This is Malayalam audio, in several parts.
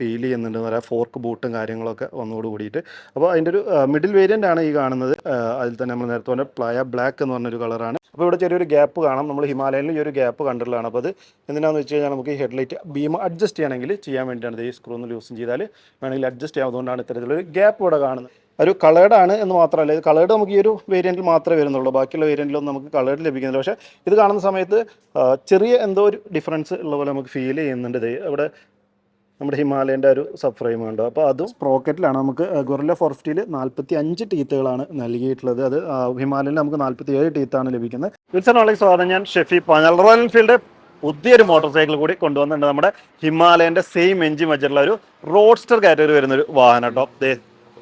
ഫീൽ ചെയ്യുന്നുണ്ട് പറയാം. ഫോർക്ക് ബൂട്ടും കാര്യങ്ങളൊക്കെ വന്നോട് കൂടിയിട്ട്. അപ്പോൾ അതിന്റെ ഒരു മിഡിൽ വേരിയന്റ് ആണ് ഈ കാണുന്നത്. അതിൽ തന്നെ നമ്മൾ നേരത്തെ പറഞ്ഞ പ്ലയ ബ്ലാക്ക് എന്ന് പറഞ്ഞൊരു കളറാണ് അപ്പോൾ ഇവിടെ ചെറിയൊരു ഗ്യാപ്പ് കാണാം. നമ്മൾ ഹിമാലയനിൽ ഈ ഒരു ഗ്യാപ്പ് കണ്ടിട്ടുള്ളതാണ്. അപ്പോൾ അത് എന്തിനാണെന്ന് വെച്ച് കഴിഞ്ഞാൽ നമുക്ക് ഈ ഹെഡ്ലൈറ്റ് ബീം അഡ്ജസ്റ്റ് ചെയ്യണമെങ്കിൽ ചെയ്യാൻ വേണ്ടിയാണ്. ഈ സ്ക്രൂ ഒന്ന് ലൂസും ചെയ്താൽ വേണമെങ്കിൽ അഡ്ജസ്റ്റ് ചെയ്യാം അതുകൊണ്ടാണ് ഇത്തരത്തിലൊരു ഗ്യാപ്പ് ഇവിടെ കാണുന്നത്. ഒരു കളേഡാണ് എന്ന് മാത്രമല്ല ഇത് കളേഡ് നമുക്ക് ഈ ഒരു വേരിയന്റിൽ മാത്രമേ വരുന്നുള്ളൂ. ബാക്കിയുള്ള വേരിയന്റിലൊന്നും നമുക്ക് കളേഡ് ലഭിക്കുന്നില്ല. പക്ഷേ ഇത് കാണുന്ന സമയത്ത് ചെറിയ എന്തോ ഒരു ഡിഫറൻസ് ഉള്ള പോലെ നമുക്ക് ഫീൽ ചെയ്യുന്നുണ്ട്. ഇത് ഇവിടെ നമ്മുടെ ഹിമാലയന്റെ ഒരു സബ് ഫ്രെയിം ഉണ്ട് അപ്പോൾ അതും സ്പ്രോക്കറ്റിലാണ് നമുക്ക് ഗൊറില്ല ഫോർ ഫിഫ്റ്റിയിൽ നാൽപ്പത്തി അഞ്ച് ടീത്തുകളാണ് നൽകിയിട്ടുള്ളത്. അത് ഹിമാലയൻ ഹിമാലയനിൽ നമുക്ക് നാൽപ്പത്തി ഏഴ് ടീത്താണ് ലഭിക്കുന്നത്. വിൽസണോളേക്ക് സ്വാഗതം. ഞാൻ ഷെഫി പാഞ്ഞാൽ റോയൽ എൻഫീൽഡ് പുതിയൊരു മോട്ടോർ സൈക്കിൾ കൂടി കൊണ്ടുവന്നിട്ടുണ്ട്. നമ്മുടെ ഹിമാലയന്റെ സെയിം എഞ്ചിൻ വെച്ചിട്ടുള്ള ഒരു റോഡ്സ്റ്റർ കാറ്റഗറി വരുന്ന ഒരു വാഹനം കേട്ടോ.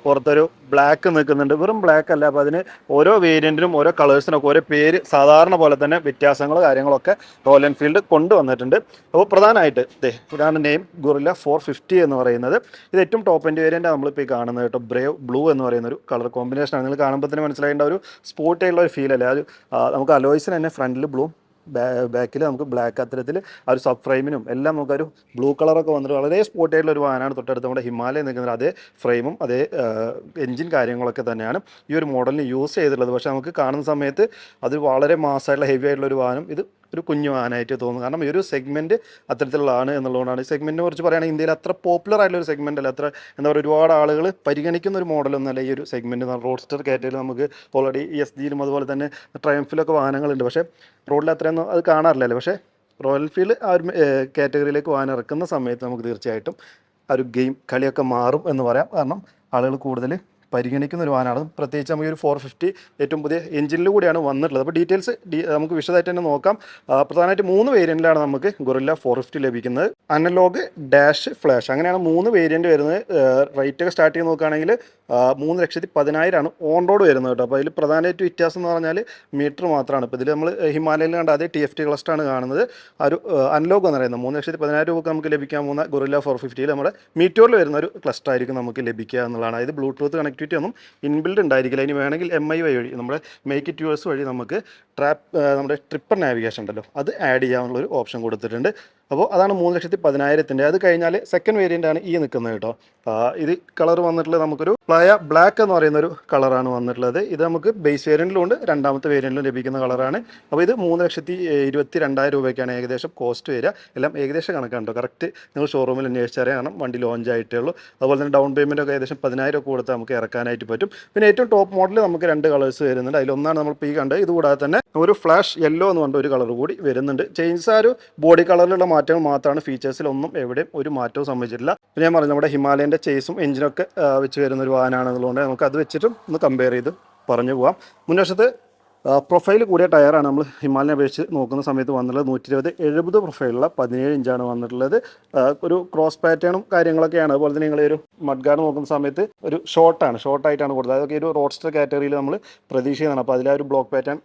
പുറത്തൊരു ബ്ലാക്ക് നിൽക്കുന്നുണ്ട്. വെറും ബ്ലാക്ക് അല്ല അപ്പോൾ അതിന് ഓരോ വേരിയന്റിനും ഓരോ കളേഴ്സിനൊക്കെ ഓരോ പേര് സാധാരണ പോലെ തന്നെ വ്യത്യാസങ്ങൾ കാര്യങ്ങളൊക്കെ റോയൽ എൻഫീൽഡ് കൊണ്ടുവന്നിട്ടുണ്ട്. അപ്പോൾ പ്രധാനമായിട്ട് ദേ ഇതാണ് നെയിം ഗൊറില്ല ഫോർ ഫിഫ്റ്റി എന്ന് പറയുന്നത്. ഇത് ഏറ്റവും ടോപ്പ് എന്റെ വേരിയന്റ് നമ്മളിപ്പോൾ ഈ കാണുന്നത് കേട്ടോ. ബ്രേവ് ബ്ലൂ എന്ന് പറയുന്ന ഒരു കളർ കോമ്പിനേഷനാണ് നിങ്ങൾ കാണുമ്പോൾ തന്നെ മനസ്സിലാക്കേണ്ട ഒരു സ്പോട്ടായിട്ടുള്ള ഒരു ഫീൽ അല്ലേ? അത് നമുക്ക് അലോയ്സിന് തന്നെ ഫ്രണ്ടിൽ ബ്ലൂ ബാക്കിൽ നമുക്ക് ബ്ലാക്ക് അത്തരത്തിൽ ആ ഒരു സബ് ഫ്രെയിമിനും എല്ലാം നമുക്കൊരു ബ്ലൂ കളറൊക്കെ വന്നിട്ട് വളരെ സ്പോട്ട് ആയിട്ടുള്ള ഒരു വാഹനമാണ് തൊട്ടടുത്ത് നമ്മുടെ ഹിമാലയം നിൽക്കുന്നത്. അതേ ഫ്രെയിമും അതേ എൻജിൻ കാര്യങ്ങളൊക്കെ തന്നെയാണ് ഈ ഒരു മോഡലിന് യൂസ് ചെയ്തിട്ടുള്ളത്. പക്ഷേ നമുക്ക് കാണുന്ന സമയത്ത് അത് വളരെ മാസമായിട്ടുള്ള ഹെവി ആയിട്ടുള്ള ഒരു വാഹനം ഇത് ഒരു കുഞ്ഞു ആനായിട്ട് തോന്നുന്നു കാരണം ഈ ഒരു സെഗ്മെന്റ് അത്തരത്തിലുള്ളതാണ് എന്നുള്ളതുകൊണ്ടാണ്. ഈ സെഗ്മെന്റിനെ കുറിച്ച് പറയുകയാണെങ്കിൽ ഇന്ത്യയിൽ അത്ര പോപ്പുലർ ആയിട്ടുള്ള ഒരു സെഗ്മെന്റ് അല്ല. അത്ര എന്താ പറയുക ഒരുപാട് ആളുകൾ പരിഗണിക്കുന്ന ഒരു മോഡലൊന്നുമല്ല ഈ ഒരു സെഗ്മെന്റ് റോഡ്സ്റ്റർ കാറ്റഗറിയിൽ നമുക്ക് ഓൾറെഡി എസ് ജിയിലും അതുപോലെ തന്നെ ട്രയംഫിലൊക്കെ വാഹനങ്ങളുണ്ട്. പക്ഷേ റോഡിൽ അത്രയൊന്നും അത് കാണാറില്ലല്ലോ? പക്ഷേ റോയൽ എൻഫീൽഡ് ആ ഒരു കാറ്റഗറിയിലേക്ക് വാഹനം സമയത്ത് നമുക്ക് തീർച്ചയായിട്ടും ആ ഒരു ഗെയിം കളിയൊക്കെ മാറും എന്ന് പറയാം. കാരണം ആളുകൾ കൂടുതൽ പരിഗണിക്കുന്ന ഒരു വാഹനമാണ്. പ്രത്യേകിച്ച് നമുക്ക് ഒരു ഫോർ ഫിഫ്റ്റി ഏറ്റവും പുതിയ എഞ്ചിനിൽ കൂടിയാണ് വന്നിട്ടുള്ളത്. അപ്പോൾ ഡീറ്റെയിൽസ് നമുക്ക് വിശദമായിട്ട് തന്നെ നോക്കാം. പ്രധാനമായിട്ട് മൂന്ന് വേരിയന്റിലാണ് നമുക്ക് ഗൊറില്ല ഫോർ ഫിഫ്റ്റി ലഭിക്കുന്നത്. അനലോഗ് ഡാഷ് ഫ്ലാഷ് അങ്ങനെയാണ് മൂന്ന് വേരിയന്റ് വരുന്നത്. റേറ്റൊക്കെ സ്റ്റാർട്ട് ചെയ്ത് നോക്കുകയാണെങ്കിൽ മൂന്ന് ലക്ഷത്തി പതിനായിരമാണ് ഓൺ റോഡ് വരുന്നത് കേട്ടോ. അപ്പോൾ അതിൽ പ്രധാനമായിട്ട് വ്യത്യാസം എന്ന് പറഞ്ഞാൽ മീറ്റർ മാത്രമാണ്. ഇപ്പോൾ ഇതിൽ നമ്മൾ ഹിമാലയയിൽ കണ്ട അതേ ടി എഫ് ടി ക്ലസ്റ്ററാണ് കാണുന്നത്. ഒരു അനലോഗ് എന്ന് പറയുന്നത് മൂന്ന് ലക്ഷത്തി പതിനായിരം രൂപ നമുക്ക് ലഭിക്കാൻ പോകുന്ന ഗൊറില്ല ഫോർ ഫിഫ്റ്റിയിൽ നമ്മുടെ മീറ്റോറിൽ വരുന്ന ഒരു ക്ലസ്റ്റർ ആയിരിക്കും നമുക്ക് ലഭിക്കുക എന്നുള്ളതാണ്. അതായത് ബ്ലൂടൂത്ത് കണക്ടിവിറ്റി ഒന്നും ഇൻബിൽഡ് ഉണ്ടായിരിക്കില്ല. ഇനി വേണമെങ്കിൽ എം ഐ വൈ വഴി നമ്മുടെ മേക്ക് ഇറ്റ് യുവേഴ്സ് വഴി നമുക്ക് ട്രാപ്പ് നമ്മുടെ ട്രിപ്പർ നാവിഗേഷൻ ഉണ്ടല്ലോ അത് ആഡ് ചെയ്യാനുള്ള ഒരു ഓപ്ഷൻ കൊടുത്തിട്ടുണ്ട്. അപ്പോൾ അതാണ് മൂന്ന് ലക്ഷത്തി പതിനായിരത്തിന്റെ. അത് കഴിഞ്ഞാൽ സെക്കൻഡ് വേരിയന്റ് ആണ് ഈ നിൽക്കുന്നത് കേട്ടോ. ഇത് കളർ വന്നിട്ടുള്ളത് നമുക്കൊരു പ്ലയ ബ്ലാക്ക് എന്ന് പറയുന്ന ഒരു കളറാണ് വന്നിട്ടുള്ളത്. ഇത് നമുക്ക് ബേസ് വേരിയന്റിലും ഉണ്ട് രണ്ടാമത്തെ വേരിയന്റിലും ലഭിക്കുന്ന കളറാണ് അപ്പോൾ ഇത് മൂന്ന് ലക്ഷത്തി ഇരുപത്തി രണ്ടായിരം രൂപയ്ക്കാണ് ഏകദേശം കോസ്റ്റ് വരിക. എല്ലാം ഏകദേശം കണക്കാണ് കേട്ടോ. കറക്റ്റ് നിങ്ങൾ ഷോറൂമിൽ അന്വേഷിച്ചറിയാം കാരണം വണ്ടി ലോഞ്ച് ആയിട്ടേ ഉള്ളൂ. അതുപോലെ തന്നെ ഡൗൺ പേയ്മെന്റ് ഒക്കെ ഏകദേശം പതിനായിരം ഒക്കെ കൊടുത്ത് നമുക്ക് ഇറക്കാനായിട്ട് പറ്റും. പിന്നെ ഏറ്റവും ടോപ്പ് മോഡലിൽ നമുക്ക് രണ്ട് കളേഴ്സ് വരുന്നുണ്ട്. അതിലൊന്നാണ് നമ്മൾ ഈ കണ്ടത്. ഇതുകൂടാതെ തന്നെ ഒരു ഫ്ലാഷ് യെല്ലോ എന്ന് പറഞ്ഞ ഒരു കളർ കൂടി വരുന്നുണ്ട്. ചേഞ്ച് ആ ഒരു ബോഡി കളറിലുള്ള മാറ്റങ്ങൾ മാത്രമാണ് ഫീച്ചേഴ്സിൽ ഒന്നും എവിടെയും ഒരു മാറ്റവും സംഭവിച്ചിട്ടില്ല. പിന്നെ ഞാൻ പറഞ്ഞു നമ്മുടെ ഹിമാലയന്റെ ചേസും എഞ്ചിനൊക്കെ വെച്ച് വരുന്ന ഒരു വാഹനമാണെന്നുള്ളതുകൊണ്ട് നമുക്ക് അത് വെച്ചിട്ടും ഒന്ന് കമ്പയർ ചെയ്ത് പറഞ്ഞു പോവാം. മുൻവശത്ത് പ്രൊഫൈൽ കൂടിയ ടയറാണ് നമ്മൾ ഹിമാലയനെ അപേക്ഷിച്ച് നോക്കുന്ന സമയത്ത് വന്നിട്ടുള്ളത്. നൂറ്റി ഇരുപത് എഴുപത് പ്രൊഫൈലുള്ള പതിനേഴ് ഇഞ്ചാണ് വന്നിട്ടുള്ളത്. ഒരു ക്രോസ് പാറ്റേണും കാര്യങ്ങളൊക്കെയാണ്. അതുപോലെ തന്നെ നിങ്ങൾ ഒരു മഡ് ഗാർഡ് നോക്കുന്ന സമയത്ത് ഒരു ഷോർട്ടാണ് ഷോർട്ടായിട്ടാണ് കൊടുത്തത്. അതൊക്കെ ഒരു റോഡ്സ്റ്റർ കാറ്റഗറിയിൽ നമ്മൾ പ്രതീക്ഷിക്കുന്നതാണ്. അപ്പോൾ അതിലെ ഒരു ബ്ലോക്ക് പാറ്റേൺ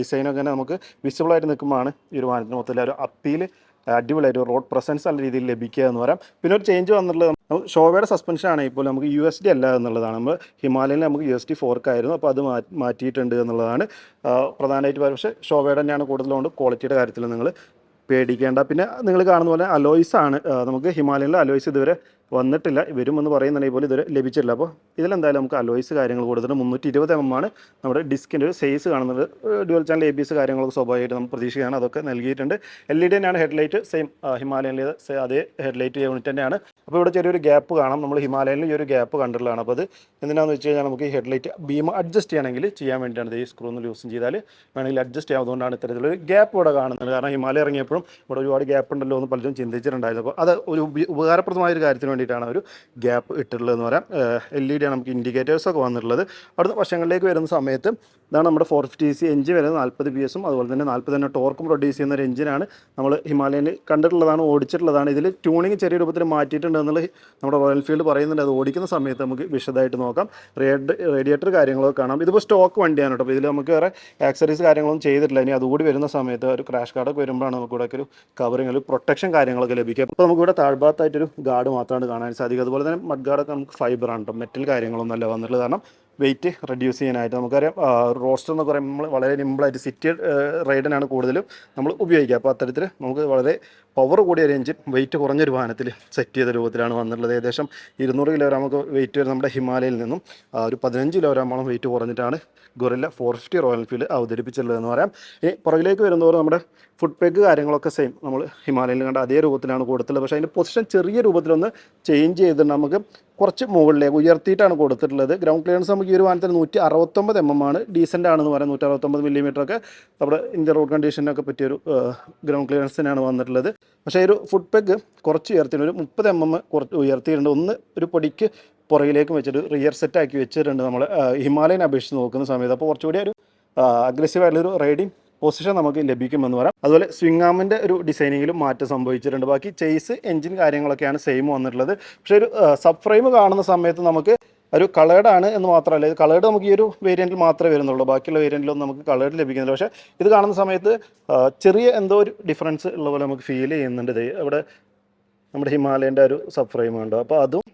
ഡിസൈനൊക്കെ നമുക്ക് വിസിബിൾ ആയിട്ട് നിൽക്കുമ്പോഴാണ് ഈ ഒരു വാഹനത്തിന് മൊത്തത്തിൽ ഒരു അപ്പീൽ അടിപൊളിയായിട്ട് റോഡ് പ്രസൻസ് നല്ല രീതിയിൽ ലഭിക്കുക എന്ന് പറയാം. പിന്നെ ഒരു ചേഞ്ച് വന്നിട്ടുള്ളത് ഷോവയുടെ സസ്പെൻഷൻ ആണെങ്കിൽ പോലും നമുക്ക് യു എസ് ഡി അല്ല എന്നുള്ളതാണ്. നമ്മൾ ഹിമാലയനിൽ നമുക്ക് യു എസ് ഡി ഫോർക്കായിരുന്നു അപ്പോൾ അത് മാറ്റി മാറ്റിയിട്ടുണ്ട് എന്നുള്ളതാണ്. പ്രധാനമായിട്ട് പക്ഷേ ഷോവയുടെ തന്നെയാണ് കൂടുതലുകൊണ്ട് ക്വാളിറ്റിയുടെ കാര്യത്തിൽ നിങ്ങൾ പേടിക്കേണ്ട. പിന്നെ നിങ്ങൾ കാണുന്ന പോലെ അലോയ്സ് ആണ്. നമുക്ക് ഹിമാലയനിലെ അലോയ്സ് ഇതുവരെ വന്നിട്ടില്ല. വരുമെന്ന് പറയുന്നുണ്ടെങ്കിൽ പോലും ഇതുവരെ ലഭിച്ചിട്ടില്ല. അപ്പോൾ ഇതിലെന്തായാലും നമുക്ക് അലോയ്സ് കാര്യങ്ങൾ കൊടുത്തിട്ട് മുന്നൂറ്റി ഇരുപത് എം ആണ്. നമ്മുടെ ഡിസ്കിന്റെ ഒരു സൈസ് കാണുന്നത് dual channel A B S കാര്യങ്ങളൊക്കെ സ്വാഭാവികമായിട്ട് നമ്മൾ പ്രതീക്ഷിക്കുകയാണ് അതൊക്കെ നൽകിയിട്ടുണ്ട്. എൽ ഇ ഡി തന്നെയാണ് ഹെഡ്ലൈറ്റ് സെയിം ഹിമാലയനിലെ അതേ ഹെഡ്ലൈറ്റ് യൂണിറ്റ് തന്നെയാണ് അപ്പോൾ ഇവിടെ ചെറിയൊരു ഗ്യാപ്പ് കാണാം. നമ്മൾ ഹിമാലയനിൽ ഈ ഒരു ഗ്യാപ്പ് കണ്ടിട്ടുള്ളതാണ്. അപ്പോൾ അത് എന്തിനാണെന്ന് വെച്ച് കഴിഞ്ഞാൽ നമുക്ക് ഈ ഹെഡ്ലൈറ്റ് ബീം അഡ്ജസ്റ്റ് ചെയ്യണമെങ്കിൽ ചെയ്യാൻ വേണ്ടിയാണ് ഈ സ്ക്രൂ ഒന്ന് യൂസ് ചെയ്താൽ വേണമെങ്കിൽ അഡ്ജസ്റ്റ് ചെയ്യാം അതുകൊണ്ടാണ് ഇത്തരത്തിലൊരു ഗ്യാപ്പ് ഇവിടെ കാണുന്നത്. കാരണം ഹിമാലയ ഇറങ്ങിയപ്പോഴും ഇവിടെ ഒരുപാട് ഗ്യാപ്പ് ഉണ്ടല്ലോ എന്ന് പലരും ചിന്തിച്ചിട്ടുണ്ടായിരുന്നു. അപ്പോൾ അത് ഒരു ഉപകാരപ്രദമായ ഒരു കാര്യത്തിന് വേണ്ടിയിട്ടാണ് ഒരു ഗ്യാപ്പ് ഇട്ടിട്ടുള്ളത് എന്ന് പറയാം. എൽ ഇ ഡി ആണ് നമുക്ക് ഇൻഡിക്കേറ്റേഴ്സൊക്കെ വന്നിട്ടുള്ളത്. അടുത്ത വശങ്ങളിലേക്ക് വരുന്ന സമയത്ത് ഇതാണ് നമ്മുടെ ഫോർ ഫിഫ്റ്റി സി എഞ്ചിൻ വരുന്നത് നാൽപ്പത് പി എസും അതുപോലെ തന്നെ നാൽപ്പത് തന്നെ ടോർക്കും പ്രൊഡ്യൂസ് ചെയ്യുന്ന ഒരു എഞ്ചിനാണ് നമ്മൾ ഹിമാലയനിൽ കണ്ടിട്ടുള്ളതാണ് ഓടിച്ചിട്ടുള്ളതാണ്. ഇതിൽ ട്യൂണിങ് ചെറിയ രൂപത്തിൽ മാറ്റിയിട്ടുണ്ട് എന്നുള്ളത് നമ്മുടെ റോയൽ ഫീൽഡ് പറയുന്നുണ്ട്. അത് ഓടിക്കുന്ന സമയത്ത് നമുക്ക് വിശദമായിട്ട് നോക്കാം. റേഡ് റേഡിയേറ്റർ കാര്യങ്ങളൊക്കെ കാണാം. ഇതിപ്പോൾ സ്റ്റോക്ക് വണ്ടിയാണ് കേട്ടോ. ഇതിൽ നമുക്ക് വേറെ ആക്സറീസ് കാര്യങ്ങളൊന്നും ചെയ്തിട്ടില്ല. ഇനി അതുകൂടി വരുന്ന സമയത്ത് ഒരു ക്രാഷ് കാർഡൊക്കെ വരുമ്പോഴാണ് നമുക്ക് ഇവിടെ ഒരു കവറിങ് ഒരു പ്രൊട്ടക്ഷൻ കാര്യങ്ങളൊക്കെ ലഭിക്കുക. അപ്പോൾ നമുക്കിവിടെ താഴ്ഭാഗത്തായിട്ടൊരു ഗാർഡ് മാത്രമാണ് കാണാൻ സാധിക്കും. അതുപോലെ തന്നെ മഡ്ഗാർഡൊക്കെ നമുക്ക് ഫൈബർ ആണ് കേട്ടോ മെറ്റൽ കാര്യങ്ങളൊന്നുമല്ല വന്നിട്ടുള്ളത്. കാരണം വെയിറ്റ് റെഡ്യൂസ് ചെയ്യാനായിട്ട് നമുക്കറിയാം റോസ്റ്റർ എന്ന് പറയുമ്പോൾ നമ്മൾ വളരെ നിമ്പിളായിട്ട് സിറ്റി റൈഡിനാണ് കൂടുതലും നമ്മൾ ഉപയോഗിക്കുക. അപ്പോൾ അത്തരത്തിൽ നമുക്ക് വളരെ പവർ കൂടിയ എഞ്ചിൻ വെയിറ്റ് കുറഞ്ഞൊരു വാഹനത്തിൽ സെറ്റ് ചെയ്ത രൂപത്തിലാണ് വന്നിട്ടുള്ളത്. ഏകദേശം ഇരുന്നൂറ് കിലോഗ്രാമൊക്കെ വെയിറ്റ് വരുന്ന നമ്മുടെ ഹിമാലയിൽ നിന്നും ഒരു പതിനഞ്ച് കിലോഗ്രാമോളം weight കുറഞ്ഞിട്ടാണ് Gorilla four fifty Royal Enfield അവതരിപ്പിച്ചിട്ടുള്ളതെന്ന് പറയാം. ഇനി പുറകിലേക്ക് വരുന്നതോടെ നമ്മുടെ ഫുഡ് പേക്ക് കാര്യങ്ങളൊക്കെ സെയിം നമ്മൾ ഹിമാലയിൽ കണ്ട അതേ രൂപത്തിലാണ് കൊടുത്തുള്ളത് പക്ഷേ അതിന്റെ പൊസിഷൻ ചെറിയ രൂപത്തിലൊന്ന് ചേഞ്ച് ചെയ്തിട്ട് നമുക്ക് കുറച്ച് മുകളിലേക്ക് ഉയർത്തിയിട്ടാണ് കൊടുത്തിട്ടുള്ളത്. ഗ്രൗണ്ട് ക്ലിയറൻസ് നമുക്ക് ഈ ഒരു വാഹനത്തിന് നൂറ്റി അറുപത്തൊമ്പത് എം എം ആണ്. ഡീസന്റ് ആണെന്ന് പറയാം. നൂറ്റി അറുപത്തൊമ്പത് മില്ലിമീറ്ററൊക്കെ നമ്മുടെ ഇന്ത്യ റോഡ് കണ്ടീഷനൊക്കെ പറ്റിയൊരു ഗ്രൗണ്ട് ക്ലിയറൻസിനാണ് വന്നിട്ടുള്ളത്. പക്ഷേ ഒരു ഫുഡ് പെഗ് കുറച്ച് ഉയർത്തിയിട്ടുണ്ട്. ഒരു മുപ്പത് എം എം കുറച്ച് ഉയർത്തിയിട്ടുണ്ട്. ഒന്ന് ഒരു പൊടിക്ക് പുറകിലേക്ക് വെച്ചിട്ട് റിയർ സെറ്റാക്കി വെച്ചിട്ടുണ്ട് നമ്മൾ ഹിമാലയൻ അപേക്ഷിച്ച് നോക്കുന്ന സമയത്ത്. അപ്പോൾ കുറച്ചുകൂടി ഒരു അഗ്രസീവായിട്ടുള്ളൊരു റൈഡിങ് പൊസിഷൻ നമുക്ക് ലഭിക്കുമെന്ന് പറയാം. അതുപോലെ സ്വിംഗ് ആമിന്റെ ഒരു ഡിസൈനിങ്ങിലും മാറ്റം സംഭവിച്ചിട്ടുണ്ട്. ബാക്കി ചേസ് എഞ്ചിൻ കാര്യങ്ങളൊക്കെയാണ് സെയിം വന്നിട്ടുള്ളത്. പക്ഷേ ഒരു സബ് ഫ്രെയിം കാണുന്ന സമയത്ത് നമുക്ക് ഒരു കളേർഡ് ആണ് എന്ന് മാത്രമല്ല ഇത് കളേർഡ് നമുക്ക് ഈ ഒരു വേരിയന്റിൽ മാത്രമേ വരുന്നുള്ളൂ. ബാക്കിയുള്ള വേരിയന്റിലൊന്നും നമുക്ക് കളേർഡ് ലഭിക്കുന്നില്ല. പക്ഷേ ഇത് കാണുന്ന സമയത്ത് ചെറിയ എന്തോ ഒരു ഡിഫറൻസ് ഉള്ള പോലെ നമുക്ക് ഫീൽ ചെയ്യുന്നുണ്ട്. ഇത് ഇവിടെ നമ്മുടെ ഹിമാലയന്റെ ഒരു സബ് ഫ്രെയിം ഉണ്ട് അപ്പോൾ അതും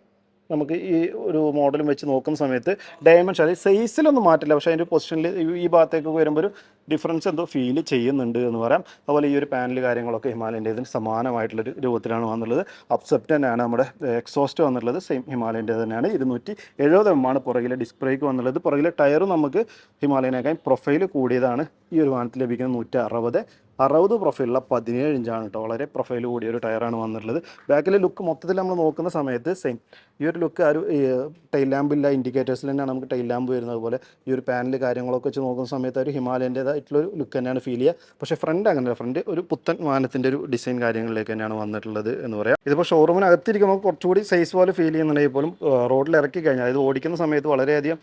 നമുക്ക് ഈ ഒരു മോഡലും വെച്ച് നോക്കുന്ന സമയത്ത് ഡയമെൻഷൻ അതായത് സൈസിലൊന്നും മാറ്റില്ല പക്ഷേ അതിന്റെ പൊസിഷനിൽ ഈ ഭാഗത്തേക്ക് വരുമ്പോൾ ഒരു ഡിഫറൻസ് എന്തോ ഫീൽ ചെയ്യുന്നുണ്ട് എന്ന് പറയാം. അതുപോലെ ഈ ഒരു പാനൽ കാര്യങ്ങളൊക്കെ ഹിമാലയന്റെ ഇതിന് സമാനമായിട്ടുള്ളൊരു രൂപത്തിലാണ് വന്നുള്ളത് അപ്സെപ്റ്റ് തന്നെയാണ് നമ്മുടെ എക്സോസ്റ്റ് വന്നിട്ടുള്ളത്. സെയിം ഹിമാലയന്റെ തന്നെയാണ്. ഇരുന്നൂറ്റി എഴുപത് എം ആണ് പുറകിലെ ഡിസ്ക് ബ്രേക്ക് വന്നുള്ളത് പുറകിലെ ടയറും നമുക്ക് ഹിമാലയനേക്കാൾ പ്രൊഫൈൽ കൂടിയതാണ് ഈ ഒരു വാഹനത്തിൽ ലഭിക്കുന്നത് നൂറ്റി അറുപത് അറുപത് പ്രൊഫൈലുള്ള പതിനേഴ് ഇഞ്ചാണ് കേട്ടോ വളരെ പ്രൊഫൈൽ കൂടിയ ഒരു ടയറാണ് വന്നിട്ടുള്ളത്. ബാക്കിലെ ലുക്ക് മൊത്തത്തിൽ നമ്മൾ നോക്കുന്ന സമയത്ത് സെയിം ഈ ഒരു ലുക്ക് ആ ഒരു ടൈൽ ലാമ്പില്ല ഇൻഡിക്കേറ്റേഴ്സിൽ തന്നെയാണ് നമുക്ക് ടൈൽ ലാമ്പ് വരുന്നത് അതുപോലെ ഈ ഒരു പാനൽ കാര്യങ്ങളൊക്കെ വെച്ച് നോക്കുന്ന സമയത്ത് ഒരു ഹിമാലയന്റേതായിട്ടുള്ളൊരു ലുക്ക് തന്നെയാണ് ഫീൽ ചെയ്യുക. പക്ഷേ ഫ്രണ്ട് അങ്ങനെയല്ല ഫ്രണ്ട് ഒരു പുത്തൻ വാഹനത്തിന്റെ ഒരു ഡിസൈൻ കാര്യങ്ങളിലേക്ക് തന്നെയാണ് വന്നിട്ടുള്ളത് എന്ന് പറയാം. ഇതിപ്പോൾ ഷോറൂമിന് അകത്തിരിക്കുമ്പോൾ കുറച്ചുകൂടി സൈസ് പോലെ ഫീൽ ചെയ്യുന്നുണ്ടെങ്കിൽ പോലും റോഡിൽ ഇറക്കി കഴിഞ്ഞാൽ അതായത് ഓടിക്കുന്ന സമയത്ത് വളരെയധികം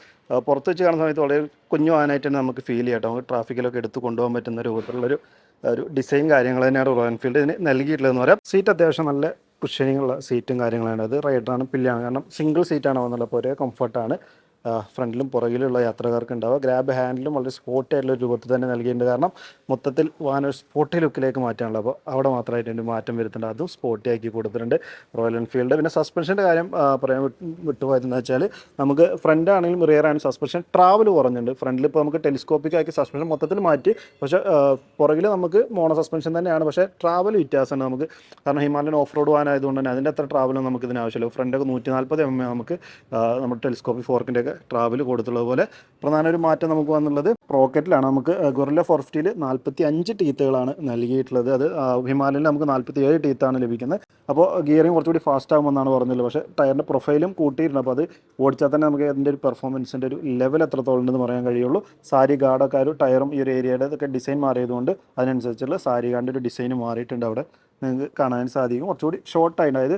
പുറത്ത് വെച്ച് കാണുന്ന സമയത്ത് വളരെ കുഞ്ഞു വാഹനമായിട്ട് തന്നെ നമുക്ക് ഫീൽ ചെയ്യാം കേട്ടോ നമുക്ക് ട്രാഫിക്കിലൊക്കെ എടുത്ത് കൊണ്ടുപോകാൻ പറ്റുന്ന രൂപത്തിലുള്ളൊരു ഒരു ഡിസൈൻ കാര്യങ്ങൾ തന്നെയാണ് റോയൽ എൻഫീൽഡ് ഇതിന് നൽകിയിട്ടുള്ളതെന്ന് പറയാം. സീറ്റ് അത്യാവശ്യം നല്ല കുഷനിങ്ങുള്ള സീറ്റും കാര്യങ്ങളാണ് അത് റൈഡറാണ് പില്ലാണ് കാരണം സിംഗിൾ സീറ്റാണ് വന്നുള്ളത് അപ്പോൾ ഒരേ കംഫർട്ടാണ് ഫ്രണ്ടിലും പുറകിലുള്ള യാത്രക്കാർക്ക് ഉണ്ടാവുക ഗ്രാബ് ഹാൻഡിലും വളരെ സ്പോർട്ടി ആയിട്ടുള്ള രൂപത്തിൽ തന്നെ നൽകിയിട്ടുണ്ട് കാരണം മൊത്തത്തിൽ വാഹനം ഒരു സ്പോർട്ടി ലുക്കിലേക്ക് മാറ്റാനുള്ളത് അപ്പോൾ അവിടെ മാത്രമായിട്ട് ഒരു മാറ്റം വരുത്തുന്നുണ്ട് അതും സ്പോർട്ടി ആക്കി കൊടുത്തിട്ടുണ്ട് റോയൽ എൻഫീൽഡ് പിന്നെ സസ്പെൻഷന്റെ കാര്യം പറയാൻ വിട്ട് വിട്ടുപോയതെന്ന് വെച്ചാൽ നമുക്ക് ഫ്രണ്ട് ആണെങ്കിലും റിയർ ആണെങ്കിലും സസ്പെൻഷൻ ട്രാവൽ കുറഞ്ഞിട്ടുണ്ട്. ഫ്രണ്ടിൽ ഇപ്പോൾ നമുക്ക് ടെലിസ്കോപ്പിക് ആക്കി സസ്പെൻഷൻ മൊത്തത്തിൽ മാറ്റി. പക്ഷേ പുറകിൽ നമുക്ക് മോണോ സസ്പെൻഷൻ തന്നെയാണ്. പക്ഷേ ട്രാവൽ വ്യത്യാസമുണ്ട് നമുക്ക്. കാരണം ഹിമാലയൻ ഓഫ് റോഡ് വാഹനമായതുകൊണ്ട് തന്നെ അതിന്റെ അത്ര ട്രാവലൊന്നും നമുക്ക് ഇതിന് ആവശ്യമില്ല. ഫ്രണ്ടൊക്കെ നൂറ്റി നാൽപ്പത് എം എ നമുക്ക് നമ്മുടെ ടെലിസ്കോപ്പിക് ഫോർക്കിന്റെ ഒക്കെ ട്രാവൽ കൊടുത്തുള്ളത് പോലെ പ്രധാന ഒരു മാറ്റം നമുക്ക് വന്നുള്ളത് പ്രോക്കറ്റിലാണ് നമുക്ക് ഗൊറില്ല ഫോർ ഫിഫ്റ്റിയിൽ നാൽപ്പത്തി അഞ്ച് ടീത്തുകളാണ് നൽകിയിട്ടുള്ളത്. അത് ഹിമാലയനിൽ നമുക്ക് നാൽപ്പത്തി ഏഴ് ടീത്താണ് ലഭിക്കുന്നത്. അപ്പോൾ ഗിയറിംഗ് കുറച്ചുകൂടി ഫാസ്റ്റ് ആകുമെന്നാണ് പറഞ്ഞുള്ളത് പക്ഷേ ടയറിന്റെ പ്രൊഫൈലും കൂട്ടിയിട്ടുണ്ട്. അപ്പോൾ അത് ഓടിച്ചാൽ തന്നെ നമുക്ക് അതിന്റെ ഒരു പെർഫോമൻസിന്റെ ഒരു ലെവൽ എത്രത്തോളം ഉണ്ടെന്ന് പറയാൻ കഴിയുള്ളൂ. സാരി ഗാർഡൊക്കെ ഒരു ടയറും ഈ ഒരു ഏരിയയുടെ ഇതൊക്കെ ഡിസൈൻ മാറിയതുകൊണ്ട് അതിനനുസരിച്ചുള്ള സാരി ഗാർഡിന്റെ ഒരു ഡിസൈൻ മാറിയിട്ടുണ്ട് അവിടെ. നിങ്ങൾക്ക് കാണാൻ സാധിക്കും. കുറച്ചുകൂടി ഷോർട്ടായിട്ട് അതായത്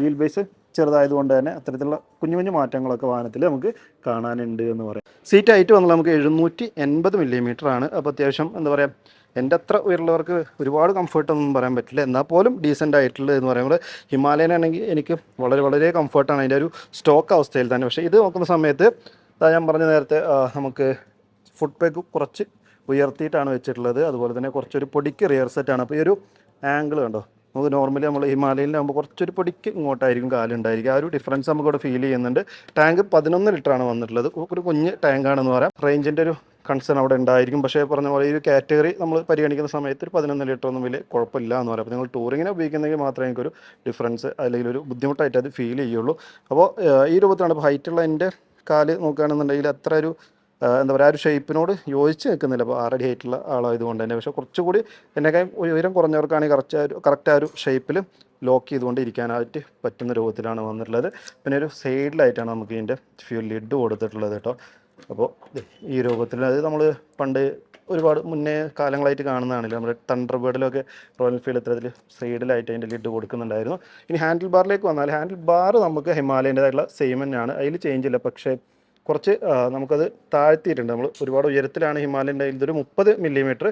വീൽ ബേസ് ചെറുതായതുകൊണ്ട് തന്നെ അത്തരത്തിലുള്ള കുഞ്ഞു കുഞ്ഞു മാറ്റങ്ങളൊക്കെ വാഹനത്തിൽ നമുക്ക് കാണാനുണ്ട് എന്ന് പറയാം. സീറ്റ് ഹൈറ്റ് വന്നാൽ നമുക്ക് എഴുന്നൂറ്റി എൺപത് മില്ലിമീറ്റർ ആണ്. അപ്പോൾ അത്യാവശ്യം എന്താ പറയുക എന്റെ അത്ര ഉയരുള്ളവർക്ക് ഒരുപാട് കംഫർട്ടൊന്നും പറയാൻ പറ്റില്ല. എന്നാൽ പോലും ഡീസന്റ് ആയിട്ടുള്ളത് എന്ന് പറയുമ്പോൾ ഹിമാലയൻ ആണെങ്കിൽ എനിക്ക് വളരെ വളരെ കംഫർട്ടാണ് അതിന്റെ ഒരു സ്റ്റോക്ക് അവസ്ഥയിൽ തന്നെ. പക്ഷേ ഇത് നോക്കുന്ന സമയത്ത് ഞാൻ പറഞ്ഞ നേരത്തെ നമുക്ക് ഫുഡ് പാക്ക് കുറച്ച് ഉയർത്തിയിട്ടാണ് വെച്ചിട്ടുള്ളത്. അതുപോലെ തന്നെ കുറച്ചൊരു പൊടിക്ക് റിയർ സെറ്റാണ് അപ്പോൾ ഈ ഒരു ആംഗിൾ കണ്ടോ? നമുക്ക് നോർമലി നമ്മൾ ഹിമാലയനിലാകുമ്പോൾ കുറച്ചൊരു പൊടിക്ക് ഇങ്ങോട്ടായിരിക്കും കാലുണ്ടായിരിക്കും ആ ഒരു ഡിഫറൻസ് നമുക്കിവിടെ ഫീൽ ചെയ്യുന്നുണ്ട്. ടാങ്ക് പതിനൊന്ന് ലിറ്ററാണ് വന്നിട്ടുള്ളത്. ഒരു കുഞ്ഞ് ടാങ്കാണെന്ന് പറയാം. റേഞ്ചിന്റെ ഒരു കൺസേൺ അവിടെ ഉണ്ടായിരിക്കും. പക്ഷേ പറഞ്ഞ പോലെ ഈ ഒരു കാറ്റഗറി നമ്മൾ പരിഗണിക്കുന്ന സമയത്ത് ഒരു പതിനൊന്ന് ലിറ്റർ ഒന്നും വലിയ കുഴപ്പമില്ല എന്ന് പറയാം. അപ്പോൾ നിങ്ങൾ ടൂറിങ്ങിനെ ഉപയോഗിക്കുന്നെങ്കിൽ മാത്രമേ എനിക്കൊരു ഡിഫറൻസ് അല്ലെങ്കിൽ ഒരു ബുദ്ധിമുട്ടായിട്ട് അത് ഫീൽ ചെയ്യുള്ളൂ. അപ്പോൾ ഈ രൂപത്തിലാണ് ഹൈറ്റുള്ള എന്റെ കാൽ നോക്കുകയാണെന്നുണ്ടെങ്കിൽ അത്ര ഒരു എന്താ പറയുക ആ ഒരു ഷേപ്പിനോട് യോജിച്ച് നിൽക്കുന്നില്ല. അപ്പോൾ ആറടി ഹൈറ്റുള്ള ആളായതുകൊണ്ട് തന്നെ. പക്ഷേ കുറച്ചുകൂടി എന്നെക്കാൾ ഉയരം കുറഞ്ഞവർക്കാണെങ്കിൽ കറക്റ്റ് ആ ഒരു കറക്റ്റ് ആ ഒരു ഷേപ്പിൽ ലോക്ക് ചെയ്തുകൊണ്ട് ഇരിക്കാനായിട്ട് പറ്റുന്ന രൂപത്തിലാണ് വന്നിട്ടുള്ളത്. പിന്നെ ഒരു സൈഡിലായിട്ടാണ് നമുക്ക് ഇതിന്റെ ഫ്യൂൽ ലിഡ് കൊടുത്തിട്ടുള്ളത് കേട്ടോ. അപ്പോൾ ഈ രൂപത്തിൽ അത് നമ്മൾ പണ്ട് ഒരുപാട് മുന്നേ കാലങ്ങളായിട്ട് കാണുന്നതാണല്ലോ. നമ്മുടെ തണ്ടർ ബേർഡിലൊക്കെ റോയൽ എൻഫീൽഡ് ഇത്തരത്തിൽ സൈഡിലായിട്ട് അതിന്റെ ലിഡ് കൊടുക്കുന്നുണ്ടായിരുന്നു. ഇനി ഹാൻഡിൽ ബാറിലേക്ക് വന്നാൽ ഹാൻഡിൽ ബാർ നമുക്ക് ഹിമാലയന്റെതായിട്ടുള്ള സെയിം തന്നെയാണ്. അതിൽ ചേഞ്ച് ഇല്ല. പക്ഷേ കുറച്ച് നമുക്കത് താഴ്ത്തിയിട്ടുണ്ട്. നമ്മൾ ഒരുപാട് ഉയരത്തിലാണ് ഹിമാലയന്റെ ഇതൊരു മുപ്പത് മില്ലിമീറ്റർ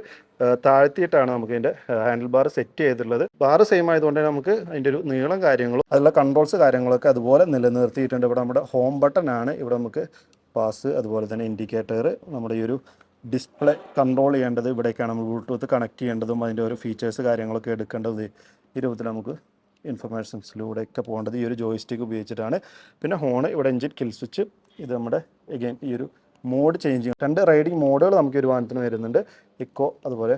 താഴ്ത്തിയിട്ടാണ് നമുക്ക് ഇതിന്റെ ഹാൻഡിൽ ബാർ സെറ്റ് ചെയ്തിട്ടുള്ളത്. ബാർ സെയിം ആയതുകൊണ്ട് തന്നെ നമുക്ക് അതിന്റെ ഒരു നീളം കാര്യങ്ങളും അതിലുള്ള കൺട്രോൾസ് കാര്യങ്ങളൊക്കെ അതുപോലെ നിലനിർത്തിയിട്ടുണ്ട്. ഇവിടെ നമ്മുടെ ഹോം ബട്ടൺ ആണ്. ഇവിടെ നമുക്ക് പാസ് അതുപോലെ തന്നെ ഇൻഡിക്കേറ്റർ നമ്മുടെ ഈ ഒരു ഡിസ്പ്ലേ കൺട്രോൾ ചെയ്യേണ്ടത് ഇവിടേക്കാണ്. നമ്മൾ ബ്ലൂടൂത്ത് കണക്ട് ചെയ്യേണ്ടതും അതിന്റെ ഓരോ ഫീച്ചേഴ്സ് കാര്യങ്ങളൊക്കെ എടുക്കേണ്ടത് ഈ രൂപത്തിൽ നമുക്ക് ഇൻഫർമേഷൻസിലൂടെയൊക്കെ പോകേണ്ടത് ഈ ഒരു ജോയിസ്റ്റിക്ക് ഉപയോഗിച്ചിട്ടാണ്. പിന്നെ ഹോണ് ഇവിടെ എഞ്ചിൻ കിൽ സ്വിച്ച് ഇത് നമ്മുടെ എഗെയിൻ ഈ ഒരു മോഡ് ചേഞ്ച് ചെയ്യും രണ്ട് റൈഡിങ് മോഡുകൾ നമുക്ക് ഒരു വാഹനത്തിന് വരുന്നുണ്ട്. ഇക്കോ അതുപോലെ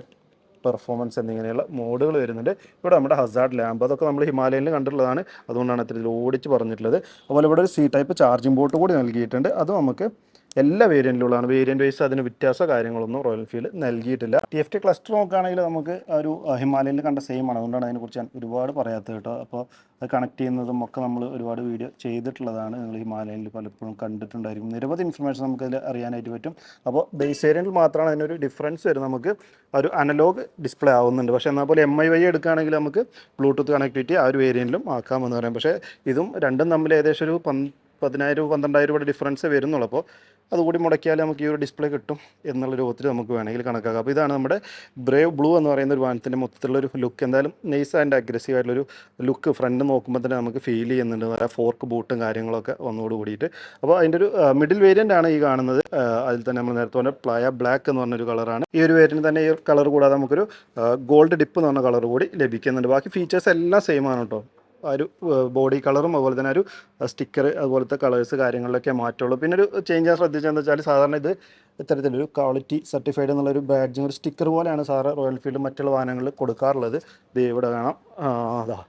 പെർഫോമൻസ് എന്നിങ്ങനെയുള്ള മോഡുകൾ വരുന്നുണ്ട്. ഇവിടെ നമ്മുടെ ഹസാർഡ് ലാമ്പ് അതൊക്കെ നമ്മൾ ഹിമാലയനിൽ കണ്ടിട്ടുള്ളതാണ്. അതുകൊണ്ടാണ് അത്ര ഓടിച്ച് പറഞ്ഞിട്ടുള്ളത്. അതുപോലെ ഇവിടെ ഒരു സി ടൈപ്പ് ചാർജിംഗ് ബോട്ട് കൂടി നൽകിയിട്ടുണ്ട്. അത് നമുക്ക് എല്ലാ വേരിയന്റിലുള്ളതാണ് വേരിയന്റ് വൈസ് അതിന് വ്യത്യാസ കാര്യങ്ങളൊന്നും റോയൽ എൻഫീൽഡ് നൽകിയിട്ടില്ല. ടി എഫ് ടി ക്ലസ്റ്റർ നോക്കുകയാണെങ്കിൽ നമുക്ക് ഒരു ഹിമാലയനിൽ കണ്ട സെയിം ആണ്. അതുകൊണ്ടാണ് അതിനെക്കുറിച്ച് ഞാൻ ഒരുപാട് പറയാത്തത് കേട്ടോ. അപ്പോൾ അത് കണക്ട് ചെയ്യുന്നതും ഒക്കെ നമ്മൾ ഒരുപാട് വീഡിയോ ചെയ്തിട്ടുള്ളതാണ്. നിങ്ങൾ ഹിമാലയനിൽ പലപ്പോഴും കണ്ടിട്ടുണ്ടായിരിക്കും. നിരവധി ഇൻഫർമേഷൻ നമുക്കതിൽ അറിയാനായിട്ട് പറ്റും. അപ്പോൾ ബേസ് വേരിയന്റിൽ മാത്രമാണ് അതിനൊരു ഡിഫറൻസ് വരും നമുക്ക് ഒരു അനലോഗ് ഡിസ്പ്ലേ ആവുന്നുണ്ട്. പക്ഷേ എന്നാൽ പോലെ എം ഐ വൈ എടുക്കുകയാണെങ്കിൽ നമുക്ക് ബ്ലൂടൂത്ത് കണക്ടിവിറ്റി ആ ഒരു വേരിയന്റിലും ആക്കാമെന്ന് പറയാം. പക്ഷേ ഇതും രണ്ടും തമ്മിൽ ഏകദേശം ഒരു പന്ത് പതിനായിരം പന്ത്രണ്ടായിരം രൂപയുടെ ഡിഫറൻസ് വരുന്നുള്ളൂ. അപ്പോൾ അതുകൂടി മുടക്കിയാലേ നമുക്ക് ഈ ഒരു ഡിസ്പ്ലേ കിട്ടും എന്നുള്ള രൂപത്തിൽ നമുക്ക് വേണമെങ്കിൽ കണക്കാക്കാം. അപ്പോൾ ഇതാണ് നമ്മുടെ ബ്രേവ് ബ്ലൂ എന്ന് പറയുന്ന ഒരു വാഹനത്തിന്റെ മൊത്തത്തിലുള്ളൊരു ലുക്ക് എന്തായാലും നൈസ് ആൻഡ് അഗ്രസീവ് ആയിട്ടുള്ളൊരു ലുക്ക് ഫ്രണ്ട് നോക്കുമ്പോൾ തന്നെ നമുക്ക് ഫീൽ ചെയ്യുന്നുണ്ട്. നല്ല ഫോർക്ക് ബൂട്ടും കാര്യങ്ങളൊക്കെ വന്നോട് കൂടിയിട്ട്. അപ്പോൾ അതിന്റെ ഒരു മിഡിൽ വേരിയന്റ് ആണ് ഈ കാണുന്നത്. അതിൽ തന്നെ നമ്മൾ നേരത്തെ പറഞ്ഞ പ്ലയ ബ്ലാക്ക് എന്ന് പറഞ്ഞൊരു കളറാണ് ഈ ഒരു വേരിയന്റ് തന്നെ ഈ കളർ കൂടാതെ നമുക്കൊരു ഗോൾഡ് ഡിപ്പ് എന്ന് പറഞ്ഞ കളർ കൂടി ലഭിക്കുന്നുണ്ട്. ബാക്കി ഫീച്ചേഴ്സ് എല്ലാം സെയിം ആണ് കേട്ടോ ആ ഒരു ബോഡി കളറും അതുപോലെ തന്നെ ഒരു സ്റ്റിക്കർ അതുപോലത്തെ കളേഴ്സ് കാര്യങ്ങളിലൊക്കെ മാറ്റുള്ളൂ. പിന്നെ ഒരു ചേഞ്ച് ഞാൻ ശ്രദ്ധിച്ചതെന്ന് വെച്ചാൽ സാധാരണ ഇത് ഇത്തരത്തിലൊരു ക്വാളിറ്റി സർട്ടിഫൈഡ് എന്നുള്ള ഒരു ബാഡ്ജും ഒരു സ്റ്റിക്കർ പോലെയാണ് സാറ് റോയൽ ഫീൽഡ് മറ്റുള്ള വാഹനങ്ങളിൽ കൊടുക്കാറുള്ളത്. ഇത് ഇവിടെ കാണാം. അതാ.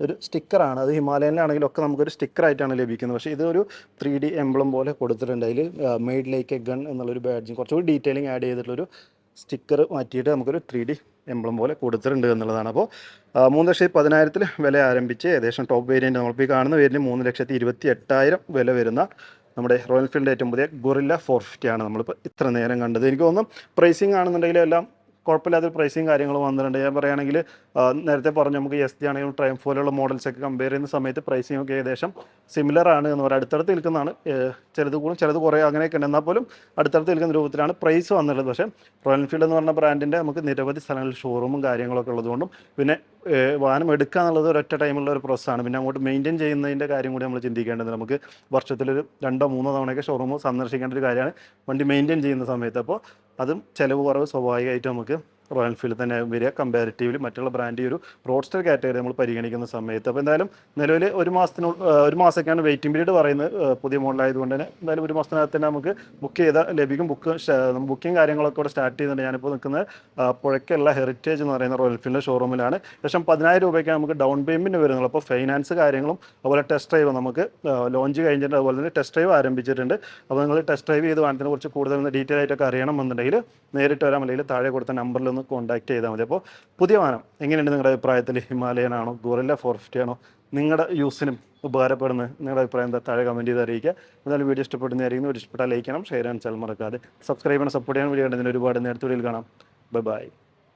ഒരു സ്റ്റിക്കറാണ് അത് ഹിമാലയനിലാണെങ്കിലും ഒക്കെ നമുക്കൊരു സ്റ്റിക്കറായിട്ടാണ് ലഭിക്കുന്നത്. പക്ഷേ ഇതൊരു ത്രീ ഡി എംബ്ലം പോലെ കൊടുത്തിട്ടുണ്ട്. അതിൽ മെയ്ഡ് ലൈക്ക് എ ഗൺ എന്നുള്ളൊരു ബാഡ്ജിങ് കുറച്ചുകൂടി ഡീറ്റെയിലിംഗ് ആഡ് ചെയ്തിട്ടുള്ളൊരു സ്റ്റിക്കർ മാറ്റിയിട്ട് നമുക്കൊരു ത്രീ ഡി എംബ്ലം പോലെ കൊടുത്തിട്ടുണ്ട് എന്നുള്ളതാണ്. അപ്പോൾ മൂന്ന് ലക്ഷത്തി പതിനായിരത്തിൽ വില ആരംഭിച്ച് ഏകദേശം ടോപ്പ് വേരിയന്റ് നമ്മളിപ്പോൾ കാണുന്ന വേരിന് മൂന്ന് ലക്ഷത്തി ഇരുപത്തി എട്ടായിരം വില വരുന്ന നമ്മുടെ റോയൽ ഫീൽഡ് ഏറ്റവും പുതിയ ഗൊറില്ല ഫോർ ഫിഫ്റ്റി ആണ് നമ്മളിപ്പോൾ ഇത്ര നേരം കണ്ടത്. എനിക്ക് തോന്നുന്നു പ്രൈസിങ് ആണെന്നുണ്ടെങ്കിലും എല്ലാം കുഴപ്പമില്ലാത്ത പ്രൈസിങ് കാര്യങ്ങളും വന്നിട്ടുണ്ട്. ഞാൻ പറയുകയാണെങ്കിൽ നേരത്തെ പറഞ്ഞു നമുക്ക് എസ് ജി ആണെങ്കിലും ട്രൈം പോലെയുള്ള മോഡൽസ് ഒക്കെ കമ്പയർ ചെയ്യുന്ന സമയത്ത് പ്രൈസിങ് ഒക്കെ ഏകദേശം സിമിലർ ആണ് എന്ന് പറയുക അടുത്തടുത്ത് നിൽക്കുന്നതാണ് ചിലത് കൂടും ചിലത് കുറേ അങ്ങനെയൊക്കെ ഉണ്ട്. എന്നാൽ പോലും അടുത്തടുത്ത് നിൽക്കുന്ന രൂപത്തിലാണ് പ്രൈസ് വന്നിട്ടുള്ളത്. പക്ഷേ റോയൽ എൻഫീൽഡ് എന്ന് പറഞ്ഞ ബ്രാൻഡിന്റെ നമുക്ക് നിരവധി സ്ഥലങ്ങളിൽ ഷോറൂമും കാര്യങ്ങളൊക്കെ ഉള്ളതുകൊണ്ടും പിന്നെ വാഹനം എടുക്കുക എന്നുള്ളത് ഒരൊറ്റ ടൈമുള്ള ഒരു പ്രോസസ്സാണ് പിന്നെ അങ്ങോട്ട് മെയിന്റെയിൻ ചെയ്യുന്നതിന്റെ കാര്യം കൂടി നമ്മൾ ചിന്തിക്കേണ്ടത് നമുക്ക് വർഷത്തിലൊരു രണ്ടോ മൂന്നോ തവണയൊക്കെ ഷോറൂം സന്ദർശിക്കേണ്ട ഒരു കാര്യമാണ് വണ്ടി മെയിന്റെയിൻ ചെയ്യുന്ന സമയത്ത്. അപ്പോൾ അതും ചിലവ് കുറവ് സ്വാഭാവികമായിട്ട് നമുക്ക് റോയൽ എൻഫീൽഡ് തന്നെ വരിക. കമ്പാരിറ്റീവ്ലി മറ്റുള്ള ബ്രാൻഡ് ഒരു റോഡ്സ്റ്റർ കാറ്റഗറി നമ്മൾ പരിഗണിക്കുന്ന സമയത്ത്. അപ്പോൾ എന്തായാലും നിലവിൽ ഒരു മാസത്തിന് ഒരു മാസമൊക്കെയാണ് വെയിറ്റിംഗ് പീരീഡ് പറയുന്നത്. പുതിയ മോഡലായതുകൊണ്ട് തന്നെ എന്തായാലും ഒരു മാസത്തിനകത്ത് തന്നെ നമുക്ക് ബുക്ക് ചെയ്താൽ ലഭിക്കും. ബുക്ക് ബുക്കിംഗ് കാര്യങ്ങളൊക്കെ ഇവിടെ സ്റ്റാർട്ട് ചെയ്യുന്നുണ്ട്. ഞാനിപ്പോൾ നിൽക്കുന്നത് ആ, പുഴയ്ക്കുള്ള ഹെറിറ്റേജ് എന്ന് പറയുന്ന റോയൽ എൻഫീൽഡിന്റെ ഷോറൂമിലാണ് ഏകദേശം പതിനായിരം രൂപയ്ക്ക് നമുക്ക് ഡൗൺ പേയ്മെന്റ് വരുന്നുള്ളൂ അപ്പോൾ ഫൈനാൻസ് കാര്യങ്ങളും അതുപോലെ ടെസ്റ്റ് ഡ്രൈവ് നമുക്ക് ലോഞ്ച് കഴിഞ്ഞിട്ട് അതുപോലെ തന്നെ ടെസ്റ്റ് ഡ്രൈവ് ആരംഭിച്ചിട്ടുണ്ട്. അപ്പോൾ നിങ്ങൾ ടെസ്റ്റ് ഡ്രൈവ് ചെയ്ത് വാഹനത്തിനെ കുറിച്ച് കൂടുതൽ ഡീറ്റെയിൽ ആയിട്ടൊക്കെ അറിയണമെന്നുണ്ടെങ്കിൽ നേരിട്ട് വരാം. അല്ലെങ്കിൽ താഴെ കൊടുത്ത നമ്പറിൽ ഒന്ന് കോണ്ടാക്ട് ചെയ്താൽ മതി. അപ്പോൾ പുതിയ വാഹനം എങ്ങനെയുണ്ട് നിങ്ങളുടെ അഭിപ്രായത്തിൽ? ഹിമാലയൻ ആണോ ഗോറില്ല ഫോർ ഫിഫ്റ്റി ആണോ? നിങ്ങളുടെ യൂസിനും ഉപകാരപ്പെടുന്നത് നിങ്ങളുടെ അഭിപ്രായം എന്താ? താഴെ കമന്റ് ചെയ്ത് അറിയിക്കുക. എന്നാലും വീഡിയോ ഇഷ്ടപ്പെടുന്നതായിരിക്കും വീഡിയോ ഇഷ്ടപ്പെട്ടാൽ ലൈക്ക് ചെയ്യണം ഷെയർ ചെയ്യാൻ ചാനൽ മറക്കാതെ സബ്സ്ക്രൈബ് ചെയ്യണം സപ്പോർട്ട് ചെയ്യാൻ വീഡിയോ കണ്ടതിന് ഒരുപാട് നേരത്തെ കാണാം. Bye bye